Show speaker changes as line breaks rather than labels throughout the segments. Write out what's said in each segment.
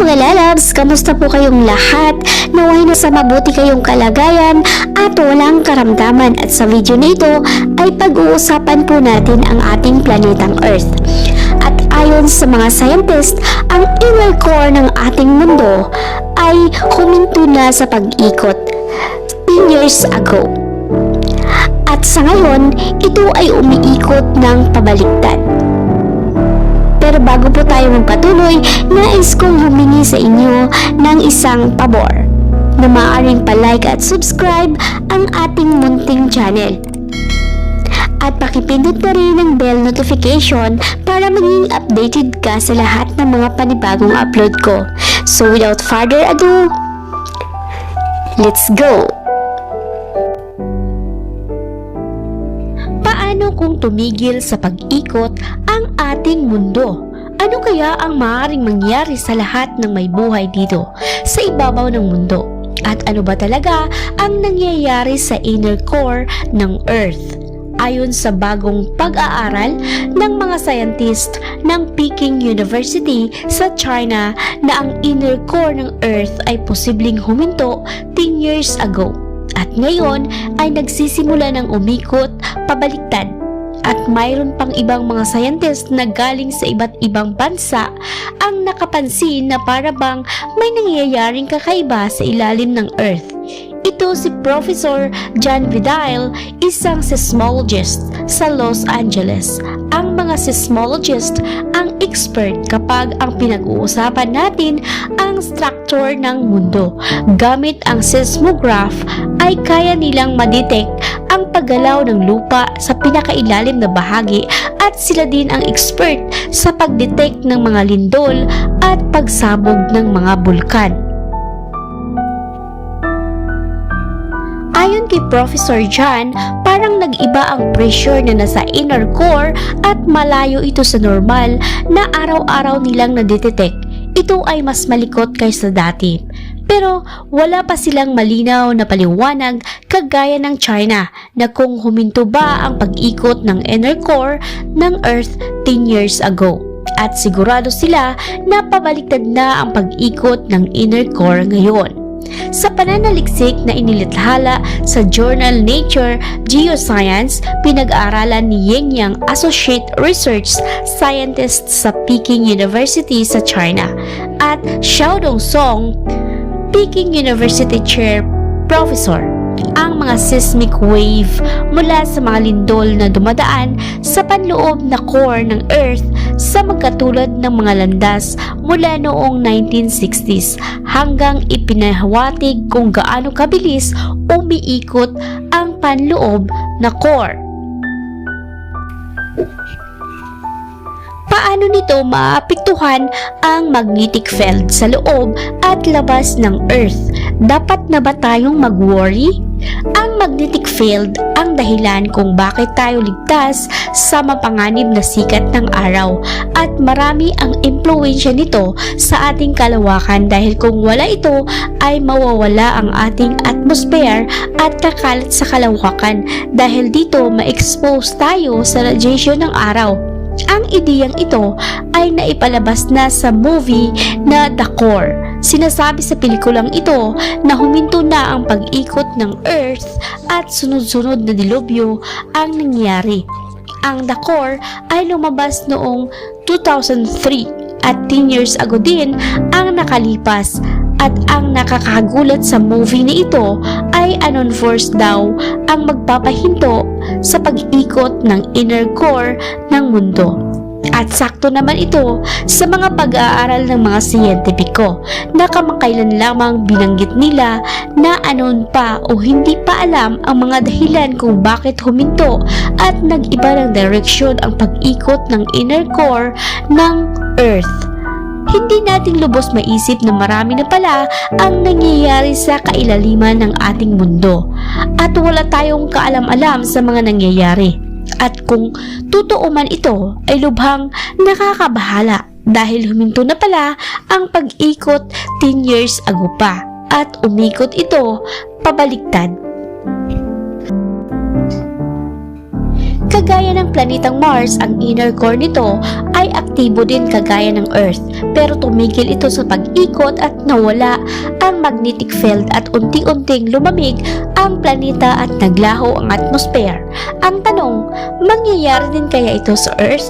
mga lalabs! Kamusta po kayong lahat? Naway na sa mabuti kayong kalagayan at walang karamdaman at sa video na ito ay pag-uusapan po natin ang ating planetang Earth. At ayon sa mga scientist, ang inner core ng ating mundo ay huminto na sa pag-ikot 10 years ago. At sa ngayon, ito ay umiikot ng pabaliktad. Pero bago po tayo magpatuloy, nais kong humingi sa inyo ng isang pabor na maaaring pa-like at subscribe ang ating munting channel. At pakipindot na rin ang bell notification para maging updated ka sa lahat ng mga panibagong upload ko. So without further ado, let's go! Kung tumigil sa pag-ikot ang ating mundo? Ano kaya ang maaaring mangyari sa lahat ng may buhay dito sa ibabaw ng mundo? At ano ba talaga ang nangyayari sa inner core ng Earth? Ayon sa bagong pag-aaral ng mga scientist ng Peking University sa China na ang inner core ng Earth ay posibleng huminto 10 years ago at ngayon ay nagsisimula ng umikot pabaliktad at mayroon pang ibang mga scientist na galing sa iba't ibang bansa ang nakapansin na para bang may nangyayaring kakaiba sa ilalim ng Earth. Ito si Professor John Vidal, isang seismologist sa Los Angeles. Ang mga seismologist ang expert kapag ang pinag-uusapan natin ang structure ng mundo. Gamit ang seismograph ay kaya nilang madetect ang paggalaw ng lupa sa pinakailalim na bahagi at sila din ang expert sa pagdetect ng mga lindol at pagsabog ng mga bulkan. Ayon kay Professor John, parang nag-iba ang pressure na nasa inner core at malayo ito sa normal na araw-araw nilang nadetect. Ito ay mas malikot kaysa dati. Pero wala pa silang malinaw na paliwanag kagaya ng China na kung huminto ba ang pag-ikot ng inner core ng Earth 10 years ago. At sigurado sila na pabaliktad na ang pag-ikot ng inner core ngayon. Sa pananaliksik na inilathala sa journal Nature Geoscience, pinag-aaralan ni Ying Yang Associate Research Scientist sa Peking University sa China at Xiaodong Song, Peking University Chair Professor ang mga seismic wave mula sa mga lindol na dumadaan sa panloob na core ng Earth sa magkatulad ng mga landas mula noong 1960s hanggang ipinahawatig kung gaano kabilis umiikot ang panloob na core. Paano nito maapektuhan ang magnetic field sa loob at labas ng Earth? Dapat na ba tayong mag-worry? Ang magnetic field ang dahilan kung bakit tayo ligtas sa mapanganib na sikat ng araw at marami ang impluensya nito sa ating kalawakan dahil kung wala ito ay mawawala ang ating atmosphere at kakalat sa kalawakan dahil dito ma-expose tayo sa radiation ng araw. Ang ideyang ito ay naipalabas na sa movie na The Core. Sinasabi sa pelikulang ito na huminto na ang pag-ikot ng Earth at sunod-sunod na dilubyo ang nangyari. Ang The Core ay lumabas noong 2003 at 10 years ago din ang nakalipas at ang nakakagulat sa movie na ito ay anon force daw ang magpapahinto sa pag-ikot ng inner core ng mundo. At sakto naman ito sa mga pag-aaral ng mga siyentipiko na kamakailan lamang binanggit nila na anon pa o hindi pa alam ang mga dahilan kung bakit huminto at nag-iba ng direksyon ang pag-ikot ng inner core ng Earth hindi natin lubos maisip na marami na pala ang nangyayari sa kailaliman ng ating mundo. At wala tayong kaalam-alam sa mga nangyayari. At kung totoo man ito ay lubhang nakakabahala dahil huminto na pala ang pag-ikot 10 years ago pa. At umikot ito pabaliktad Kagaya ng planetang Mars, ang inner core nito ay aktibo din kagaya ng Earth pero tumigil ito sa pag-ikot at nawala ang magnetic field at unti-unting lumamig ang planeta at naglaho ang atmosphere. Ang tanong, mangyayari din kaya ito sa Earth?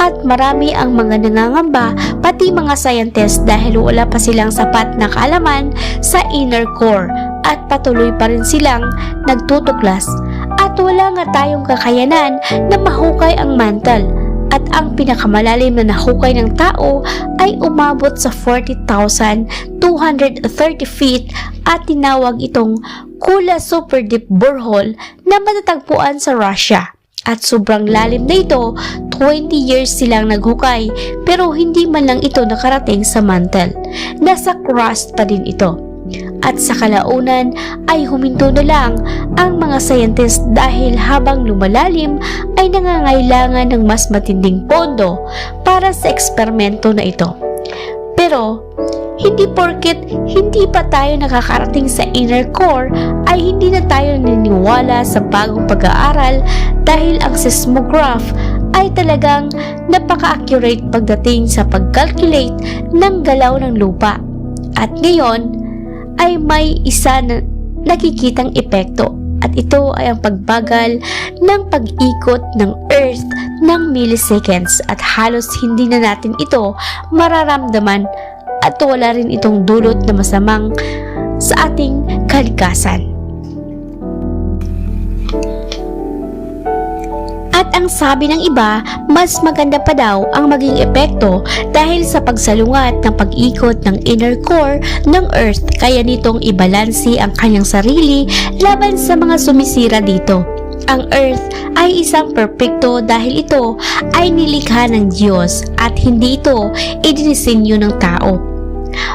At marami ang mga nangangamba pati mga scientists dahil wala pa silang sapat na kaalaman sa inner core at patuloy pa rin silang nagtutuklas at wala nga tayong kakayanan na mahukay ang mantle at ang pinakamalalim na nahukay ng tao ay umabot sa 40,230 feet at tinawag itong Kula Super Deep Borehole na matatagpuan sa Russia. At sobrang lalim na ito, 20 years silang naghukay pero hindi man lang ito nakarating sa mantle. Nasa crust pa din ito. At sa kalaunan ay huminto na lang ang mga scientist dahil habang lumalalim ay nangangailangan ng mas matinding pondo para sa eksperimento na ito. Pero hindi porket hindi pa tayo nakakarating sa inner core ay hindi na tayo naniniwala sa bagong pag-aaral dahil ang seismograph ay talagang napaka-accurate pagdating sa pag-calculate ng galaw ng lupa. At ngayon ay may isa na nakikitang epekto. At ito ay ang pagbagal ng pag-ikot ng Earth ng milliseconds. At halos hindi na natin ito mararamdaman. At wala rin itong dulot na masamang sa ating kalikasan. Sabi ng iba, mas maganda pa daw ang maging epekto dahil sa pagsalungat ng pag-ikot ng inner core ng Earth kaya nitong ibalansi ang kanyang sarili laban sa mga sumisira dito. Ang Earth ay isang perpekto dahil ito ay nilikha ng Diyos at hindi ito idinisenyo ng tao.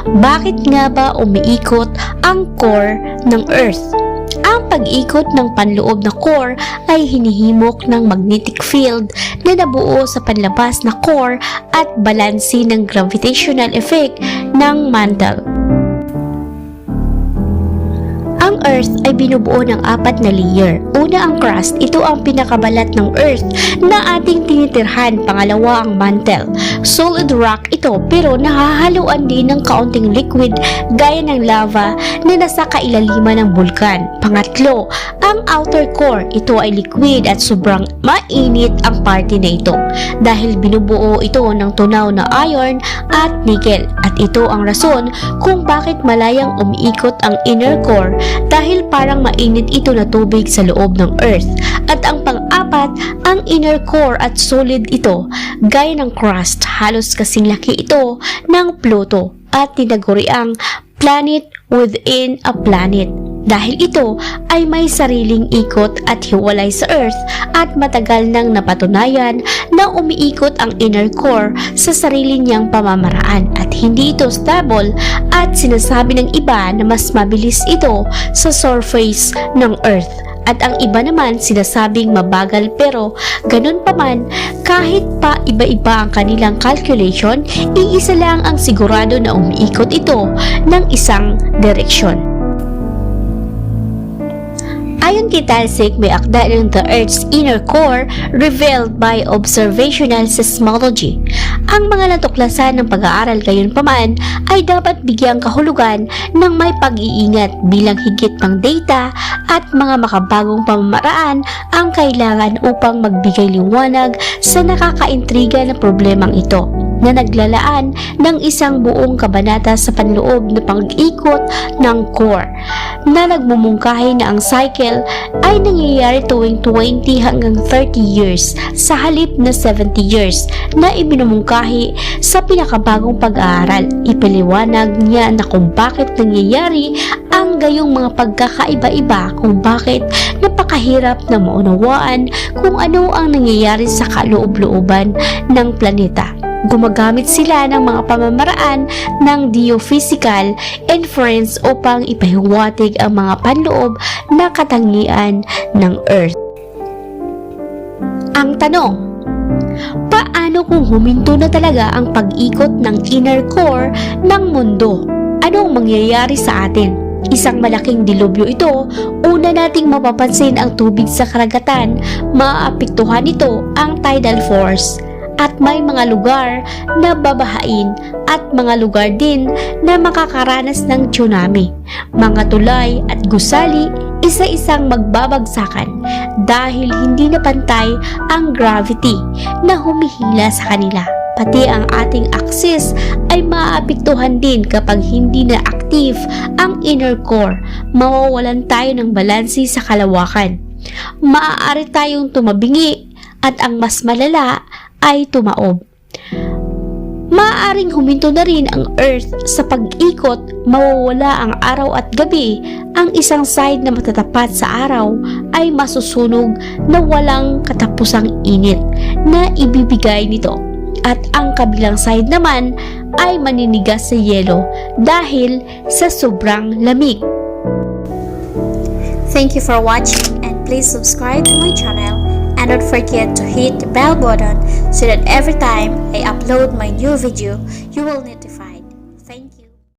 Bakit nga ba umiikot ang core ng Earth? Ang pag-ikot ng panloob na core ay hinihimok ng magnetic field na nabuo sa panlabas na core at balansi ng gravitational effect ng mantle. Earth ay binubuo ng apat na layer. Una ang crust, ito ang pinakabalat ng Earth na ating tinitirhan. Pangalawa ang mantle. Solid rock ito pero nahahaluan din ng kaunting liquid gaya ng lava na nasa kailaliman ng bulkan. Pangatlo, ang outer core. Ito ay liquid at sobrang mainit ang party na ito dahil binubuo ito ng tunaw na iron at nickel. At ito ang rason kung bakit malayang umiikot ang inner core dahil parang mainit ito na tubig sa loob ng Earth. At ang pang-apat, ang inner core at solid ito, gaya ng crust, halos kasing laki ito ng Pluto at tinaguriang planet within a planet dahil ito ay may sariling ikot at hiwalay sa Earth at matagal nang napatunayan na umiikot ang inner core sa sarili niyang pamamaraan at hindi ito stable at sinasabi ng iba na mas mabilis ito sa surface ng Earth at ang iba naman sinasabing mabagal pero ganun pa man kahit pa iba-iba ang kanilang calculation iisa lang ang sigurado na umiikot ito ng isang direksyon. Ayon kay Talsik, may akda ng the Earth's inner core revealed by observational seismology. Ang mga natuklasan ng pag-aaral gayon paman ay dapat bigyang kahulugan ng may pag-iingat bilang higit pang data at mga makabagong pamamaraan ang kailangan upang magbigay liwanag sa nakakaintriga na problemang ito na naglalaan ng isang buong kabanata sa panloob na pag-ikot ng core na nagmumungkahi na ang cycle ay nangyayari tuwing 20 hanggang 30 years sa halip na 70 years na ibinumungkahi sa pinakabagong pag-aaral. Ipaliwanag niya na kung bakit nangyayari ang gayong mga pagkakaiba-iba kung bakit napakahirap na maunawaan kung ano ang nangyayari sa kaloob-looban ng planeta gumagamit sila ng mga pamamaraan ng geophysical inference upang ipahiwatig ang mga panloob na katangian ng Earth. Ang tanong, paano kung huminto na talaga ang pag-ikot ng inner core ng mundo? Anong mangyayari sa atin? isang malaking dilubyo ito, una nating mapapansin ang tubig sa karagatan, maaapektuhan nito ang tidal force at may mga lugar na babahain at mga lugar din na makakaranas ng tsunami. Mga tulay at gusali isa-isang magbabagsakan dahil hindi na pantay ang gravity na humihila sa kanila. Pati ang ating axis ay maaapektuhan din kapag hindi na active ang inner core. Mawawalan tayo ng balansi sa kalawakan. Maaari tayong tumabingi at ang mas malala ay tumaob. Maaaring huminto na rin ang Earth sa pag-ikot, mawawala ang araw at gabi, ang isang side na matatapat sa araw ay masusunog na walang katapusang init na ibibigay nito. At ang kabilang side naman ay maninigas sa yelo dahil sa sobrang lamig.
Thank you for watching and please subscribe to my channel and don't forget to hit the bell button so that every time I upload my new video, you will need.